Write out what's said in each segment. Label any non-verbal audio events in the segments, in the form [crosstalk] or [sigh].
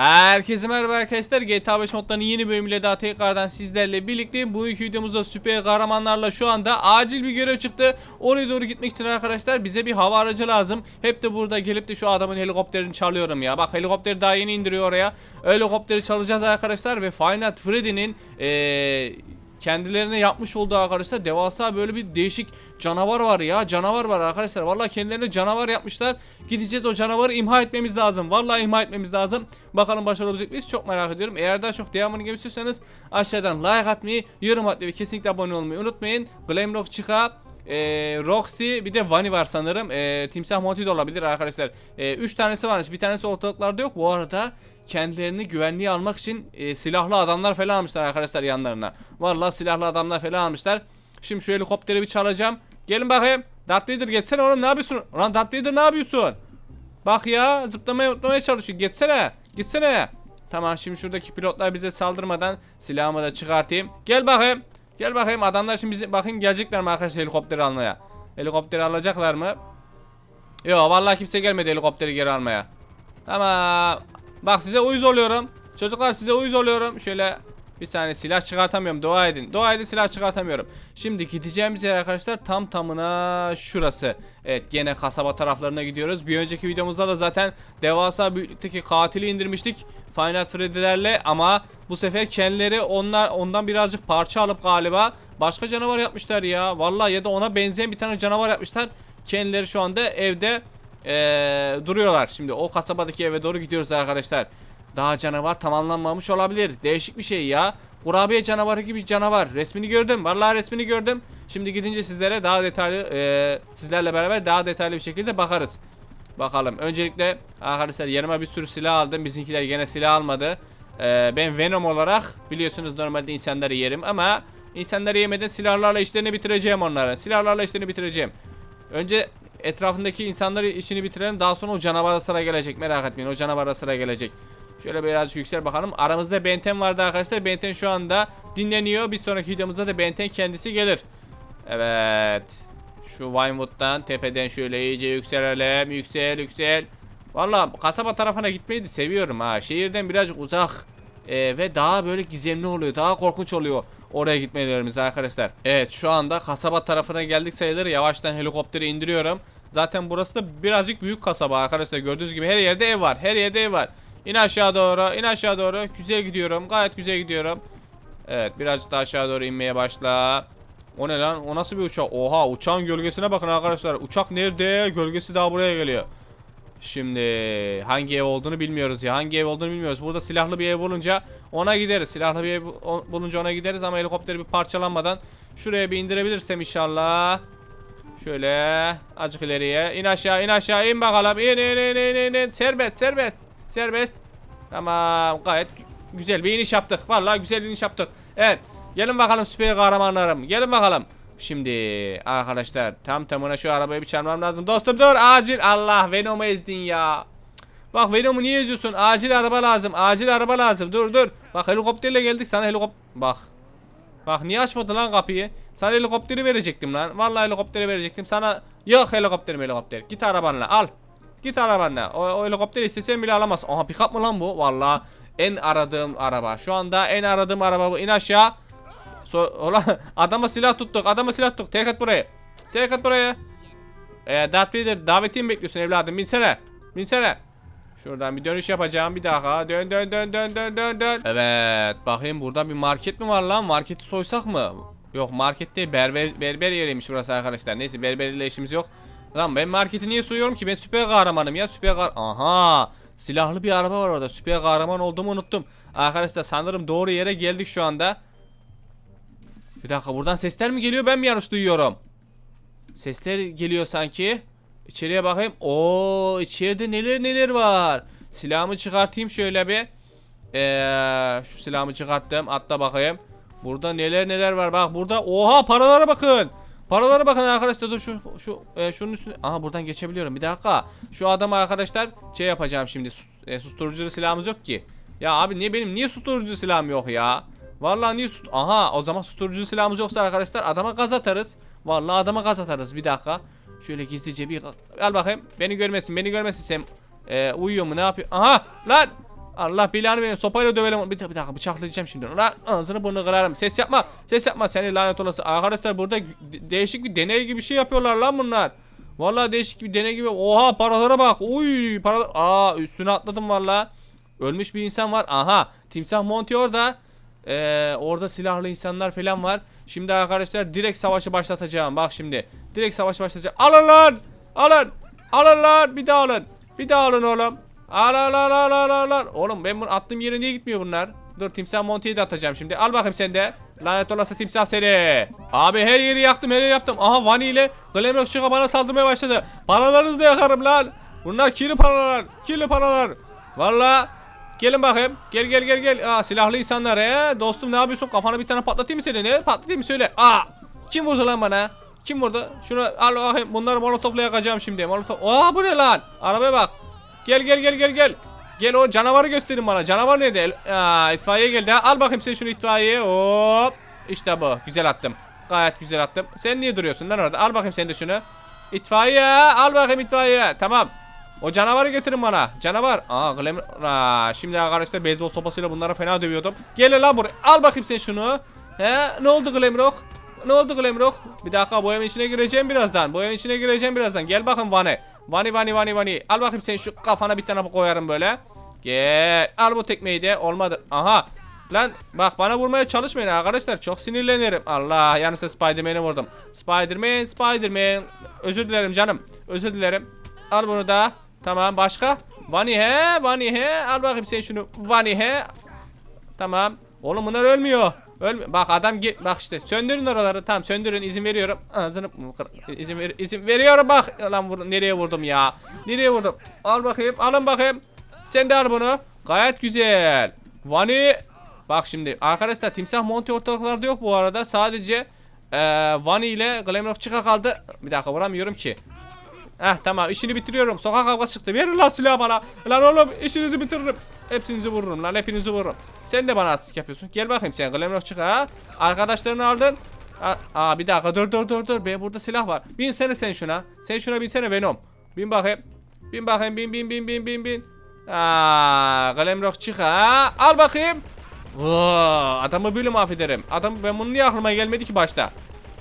Herkese merhaba arkadaşlar GTA 5 modlarının yeni bölümüyle daha tekrardan sizlerle birlikte bu iki videomuzda süper kahramanlarla şu anda acil bir görev çıktı. Oraya doğru gitmek için arkadaşlar bize bir hava aracı lazım. Hep de burada gelip de şu adamın helikopterini çalıyorum ya. Bak helikopteri daha yeni indiriyor oraya. Helikopteri çalacağız arkadaşlar ve Nights Freddy'nin eee kendilerine yapmış olduğu arkadaşlar devasa böyle bir değişik canavar var ya canavar var arkadaşlar. Vallahi kendilerine canavar yapmışlar. Gideceğiz o canavarı imha etmemiz lazım. Vallahi imha etmemiz lazım. Bakalım başarabilecek miyiz çok merak ediyorum. Eğer daha çok devamını gelmek istiyorsanız aşağıdan like atmayı yorum atmayı ve kesinlikle abone olmayı unutmayın. Glamrock çıka e, Roxy bir de Vani var sanırım. E, Timsah Monty de olabilir arkadaşlar. 3 tanesi varmış. Bir tanesi ortalıklarda yok. Bu arada kendilerini güvenliğe almak için e, silahlı adamlar falan almışlar arkadaşlar yanlarına. Vallahi silahlı adamlar falan almışlar. Şimdi şu helikopteri bir çalacağım. Gelin bakayım. Darth Vader geçsene oğlum ne yapıyorsun? Lan Darth Vader ne yapıyorsun? Bak ya zıplamaya zıplamaya çalışıyor. Geçsene. Gitsene. Tamam şimdi şuradaki pilotlar bize saldırmadan silahımı da çıkartayım. Gel bakayım. Gel bakayım adamlar şimdi bize bakın gelecekler mi arkadaşlar helikopteri almaya? Helikopteri alacaklar mı? Yok vallahi kimse gelmedi helikopteri geri almaya. Tamam. Bak size uyuz oluyorum. Çocuklar size uyuz oluyorum. Şöyle bir saniye silah çıkartamıyorum. Dua edin. Dua edin silah çıkartamıyorum. Şimdi gideceğimiz yer arkadaşlar tam tamına şurası. Evet gene kasaba taraflarına gidiyoruz. Bir önceki videomuzda da zaten devasa büyüklükteki katili indirmiştik. Final Freddy'lerle ama bu sefer kendileri onlar ondan birazcık parça alıp galiba başka canavar yapmışlar ya. Vallahi ya da ona benzeyen bir tane canavar yapmışlar. Kendileri şu anda evde eee, duruyorlar. Şimdi o kasabadaki eve doğru gidiyoruz arkadaşlar. Daha canavar tamamlanmamış olabilir. Değişik bir şey ya. Kurabiye canavarı gibi canavar. Resmini gördüm. Vallahi resmini gördüm. Şimdi gidince sizlere daha detaylı eee, sizlerle beraber daha detaylı bir şekilde bakarız. Bakalım. Öncelikle arkadaşlar yanıma bir sürü silah aldım. Bizimkiler gene silah almadı. Eee, ben Venom olarak biliyorsunuz normalde insanları yerim ama insanları yemeden silahlarla işlerini bitireceğim onların. Silahlarla işlerini bitireceğim. Önce etrafındaki insanları işini bitirelim. Daha sonra o canavara sıra gelecek. Merak etmeyin. O canavara sıra gelecek. Şöyle birazcık yüksel bakalım. Aramızda Benten vardı arkadaşlar. Benten şu anda dinleniyor. Bir sonraki videomuzda da Benten kendisi gelir. Evet. Şu Vinewood'dan tepeden şöyle iyice yükselelim. Yüksel yüksel. Valla kasaba tarafına gitmeyi de seviyorum ha. Şehirden birazcık uzak. Ee, ve daha böyle gizemli oluyor. Daha korkunç oluyor oraya gitmelerimiz arkadaşlar. Evet şu anda kasaba tarafına geldik sayılır. Yavaştan helikopteri indiriyorum. Zaten burası da birazcık büyük kasaba arkadaşlar. Gördüğünüz gibi her yerde ev var. Her yerde ev var. İn aşağı doğru. in aşağı doğru. Güzel gidiyorum. Gayet güzel gidiyorum. Evet birazcık daha aşağı doğru inmeye başla. O ne lan? O nasıl bir uçak? Oha uçağın gölgesine bakın arkadaşlar. Uçak nerede? Gölgesi daha buraya geliyor. Şimdi hangi ev olduğunu bilmiyoruz ya. Hangi ev olduğunu bilmiyoruz. Burada silahlı bir ev bulunca ona gideriz. Silahlı bir ev bu- bulunca ona gideriz ama helikopteri bir parçalanmadan şuraya bir indirebilirsem inşallah. Şöyle azıcık ileriye. İn aşağı in aşağı in bakalım. İn in in in in. in. Serbest serbest. Serbest. Tamam gayet güzel bir iniş yaptık. Vallahi güzel iniş yaptık. Evet. Gelin bakalım süper kahramanlarım. Gelin bakalım. Şimdi arkadaşlar tam tamına şu arabayı bir çarpmam lazım. Dostum dur acil. Allah Venom'u ezdin ya. Bak Venom'u niye eziyorsun? Acil araba lazım. Acil araba lazım. Dur dur. Bak helikopterle geldik sana helikop... Bak. Bak niye açmadın lan kapıyı? Sana helikopteri verecektim lan. Vallahi helikopteri verecektim. Sana yok helikopter helikopter. Git arabanla al. Git arabanla. O, o helikopteri istesen bile alamaz. Aha pick mı lan bu? Vallahi en aradığım araba. Şu anda en aradığım araba bu. İn aşağı. So Ulan [laughs] adama silah tuttuk. Adama silah tuttuk. Tek at buraya. Tek at buraya. Ee, Darth Vader davetiye mi bekliyorsun evladım? Binsene. Binsene. Şuradan bir dönüş yapacağım bir daha. Dön dön dön dön dön dön dön. Evet. Bakayım burada bir market mi var lan? Marketi soysak mı? Yok market berber, berber yeriymiş burası arkadaşlar. Neyse berberiyle işimiz yok. Lan ben marketi niye soyuyorum ki? Ben süper kahramanım ya süper kah Aha. Silahlı bir araba var orada. Süper kahraman olduğumu unuttum. Arkadaşlar sanırım doğru yere geldik şu anda. Bir dakika buradan sesler mi geliyor ben mi yanlış duyuyorum? Sesler geliyor sanki. İçeriye bakayım. Oo içeride neler neler var. Silahımı çıkartayım şöyle bir. Ee, şu silahımı çıkarttım. Atla bakayım. Burada neler neler var. Bak burada. Oha paralara bakın. Paralara bakın arkadaşlar. Dur şu şu e, şunun üstüne. Aha buradan geçebiliyorum. Bir dakika. Şu adamı arkadaşlar şey yapacağım şimdi. Sus, e, susturucu silahımız yok ki. Ya abi niye benim niye susturucu silahım yok ya? Vallahi niye sust Aha o zaman susturucu silahımız yoksa arkadaşlar adama gaz atarız. Vallahi adama gaz atarız. Bir dakika. Şöyle gizlice bir al bakayım. Beni görmesin. Beni görmesin sen. Ee, uyuyor mu? Ne yapıyor? Aha! Lan! Allah belanı verin sopayla dövelim. Bir, bir dakika bıçaklayacağım şimdi. Lan ağzını burnunu kırarım. Ses yapma. Ses yapma seni lanet olası. Arkadaşlar burada de- değişik bir deney gibi bir şey yapıyorlar lan bunlar. Vallahi değişik bir deney gibi. Oha paralara bak. Uy paralar. Aa üstüne atladım vallahi. Ölmüş bir insan var. Aha timsah Monty orada. Ee, orada silahlı insanlar falan var. Şimdi arkadaşlar direkt savaşı başlatacağım. Bak şimdi. Direkt savaşı başlatacağım. Alın lan. Alın. Alın lan. Bir daha alın. Bir daha alın oğlum. Al al al al al. Oğlum ben bunu attığım yere niye gitmiyor bunlar? Dur timsah Monty'yi de şimdi. Al bakayım sen. Lanet olası timsah seni. Abi her yeri yaktım her yeri yaptım. Aha Vani ile Glamrock çıka saldırmaya başladı. Paralarınızı da yakarım lan. Bunlar kirli paralar. Kirli paralar. Valla. Gelin bakayım. Gel gel gel gel. Aa silahlı insanlar he. Dostum ne yapıyorsun? Kafana bir tane patlatayım seni? Patlatayım söyle. Aa. Kim vurdu lan bana? Kim vurdu? Şunu al bakayım. Bunları molotofla yakacağım şimdi. Molotof. Aa bu ne lan? Arabaya bak. Gel gel gel gel gel. Gel o canavarı gösterin bana. Canavar nerede? Aa, itfaiye geldi. Al bakayım sen şunu itfaiyeye. Hop. İşte bu. Güzel attım. Gayet güzel attım. Sen niye duruyorsun lan orada? Al bakayım sen de şunu. İtfaiye. Al bakayım itfaiye. Tamam. O canavarı getirin bana. Canavar. Aa, Glamor. Aa, şimdi arkadaşlar beyzbol sopasıyla bunlara fena dövüyordum. Gel lan buraya. Al bakayım sen şunu. He? Ne oldu Glamrock? Ne oldu Glamrock? Bir dakika bu evin içine gireceğim birazdan. Bu evin içine gireceğim birazdan. Gel bakın Vani. Vani Vani Vani Vani. Al bakayım sen şu kafana bir tane koyarım böyle. Gel. Al bu tekmeyi de. Olmadı. Aha. Lan bak bana vurmaya çalışmayın arkadaşlar. Çok sinirlenirim. Allah yanlışlıkla Spiderman'i vurdum. Spiderman, Spiderman. Özür dilerim canım. Özür dilerim. Al bunu da. Tamam başka? Vani he, Vani he. Al bakayım sen şunu. Vani he. Tamam. Oğlum bunlar ölmüyor. Ölmüyor. Bak adam git bak işte söndürün oraları. Tamam söndürün izin veriyorum. Ağzını izin ver izin veriyorum bak. Lan vur, nereye vurdum ya? Nereye vurdum? Al bakayım. Alın bakayım. Sen de al bunu. Gayet güzel. Vani Bak şimdi arkadaşlar timsah Monty ortalıklarda yok bu arada. Sadece eee Vani ile Glamrock çıka kaldı. Bir dakika vuramıyorum ki. Heh tamam işini bitiriyorum. Sokak kavgası çıktı. Verin lan silahı bana. Lan oğlum işinizi bitiririm. Hepsinizi vururum lan hepinizi vururum. Sen de bana artistik yapıyorsun. Gel bakayım sen Glamrock çık ha. Arkadaşlarını aldın. Aa, aa, bir dakika dur dur dur dur. Be burada silah var. Binsene sen şuna. Sen şuna binsene Venom. Bin bakayım. Bin bakayım bin bin bin bin bin bin. Aa, Glamrock çık ha. Al bakayım. Oo, adamı böyle mahvederim. Adam ben bunu niye aklıma gelmedi ki başta?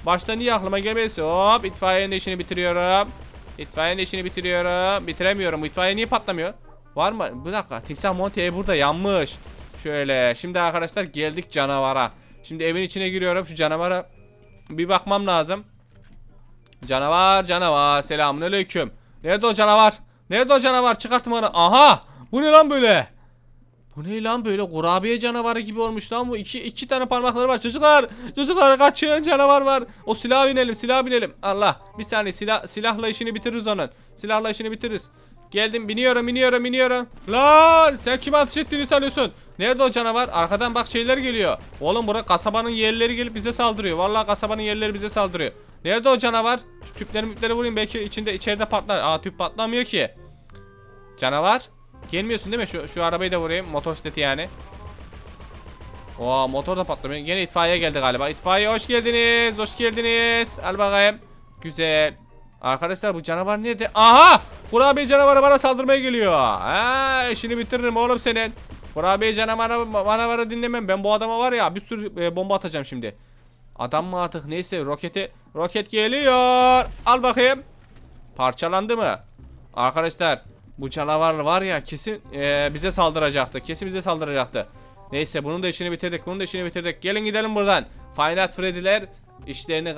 Başta niye aklıma gelmediyse hop itfaiyenin işini bitiriyorum. İtfaiyenin işini bitiriyorum. Bitiremiyorum. İtfaiye niye patlamıyor? Var mı? Bir dakika. Timsah Monty burada yanmış. Şöyle. Şimdi arkadaşlar geldik canavara. Şimdi evin içine giriyorum. Şu canavara bir bakmam lazım. Canavar canavar. Selamünaleyküm. Nerede o canavar? Nerede o canavar? Çıkartın bana. Aha! Bu ne lan böyle? Bu ne lan böyle kurabiye canavarı gibi olmuş lan bu. İki, iki tane parmakları var. Çocuklar çocuklar kaçın canavar var. O silah binelim silah binelim. Allah bir saniye silah silahla işini bitiririz onun. Silahla işini bitiririz. Geldim biniyorum biniyorum biniyorum. Lan sen kime ateş ettiğini sanıyorsun? Nerede o canavar? Arkadan bak şeyler geliyor. Oğlum bura kasabanın yerleri gelip bize saldırıyor. Vallahi kasabanın yerleri bize saldırıyor. Nerede o canavar? Şu tüpleri müpleri vurayım belki içinde içeride patlar. Aa tüp patlamıyor ki. Canavar. Gelmiyorsun değil mi? Şu, şu arabayı da vurayım. Motosikleti yani. Oo motor da patlamıyor. Yine itfaiye geldi galiba. İtfaiye hoş geldiniz. Hoş geldiniz. Al bakayım. Güzel. Arkadaşlar bu canavar nerede? Aha! Kurabiye canavarı bana saldırmaya geliyor. Ha, işini bitiririm oğlum senin. Kurabiye canavarı canavarı dinlemem. Ben bu adama var ya bir sürü e, bomba atacağım şimdi. Adam mı artık neyse roketi roket geliyor. Al bakayım. Parçalandı mı? Arkadaşlar bu canavar var ya kesin eee, bize saldıracaktı. Kesin bize saldıracaktı. Neyse bunun da işini bitirdik. Bunun da işini bitirdik. Gelin gidelim buradan. Final Freddy'ler işlerini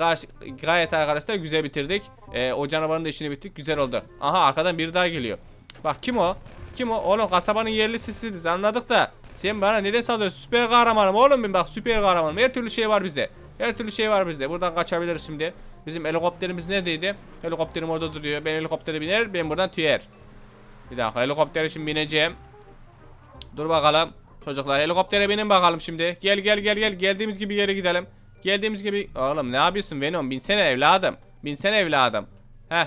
gayet, arkadaşlar güzel bitirdik. Eee, o canavarın da işini bitirdik. Güzel oldu. Aha arkadan biri daha geliyor. Bak kim o? Kim o? Oğlum kasabanın yerlisisiniz anladık da. Sen bana neden saldırıyorsun? Süper kahramanım oğlum ben bak süper kahramanım. Her türlü şey var bizde. Her türlü şey var bizde. Buradan kaçabiliriz şimdi. Bizim helikopterimiz neredeydi? Helikopterim orada duruyor. Ben helikoptere biner, ben buradan tüyer. Bir dakika helikoptere şimdi bineceğim. Dur bakalım. Çocuklar helikoptere binin bakalım şimdi. Gel gel gel gel. Geldiğimiz gibi yere gidelim. Geldiğimiz gibi. Oğlum ne yapıyorsun Venom? Binsene evladım. Binsene evladım. Heh.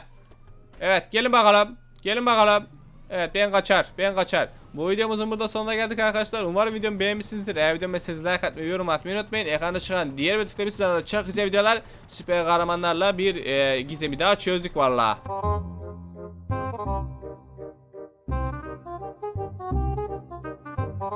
Evet gelin bakalım. Gelin bakalım. Evet ben kaçar. Ben kaçar. Bu videomuzun burada sonuna geldik arkadaşlar. Umarım videomu beğenmişsinizdir. Eğer videomu siz like atmayı, yorum atmayı unutmayın. Ekranda çıkan diğer ve tıklamış sizlerle çok güzel videolar. Süper kahramanlarla bir e, gizemi daha çözdük valla.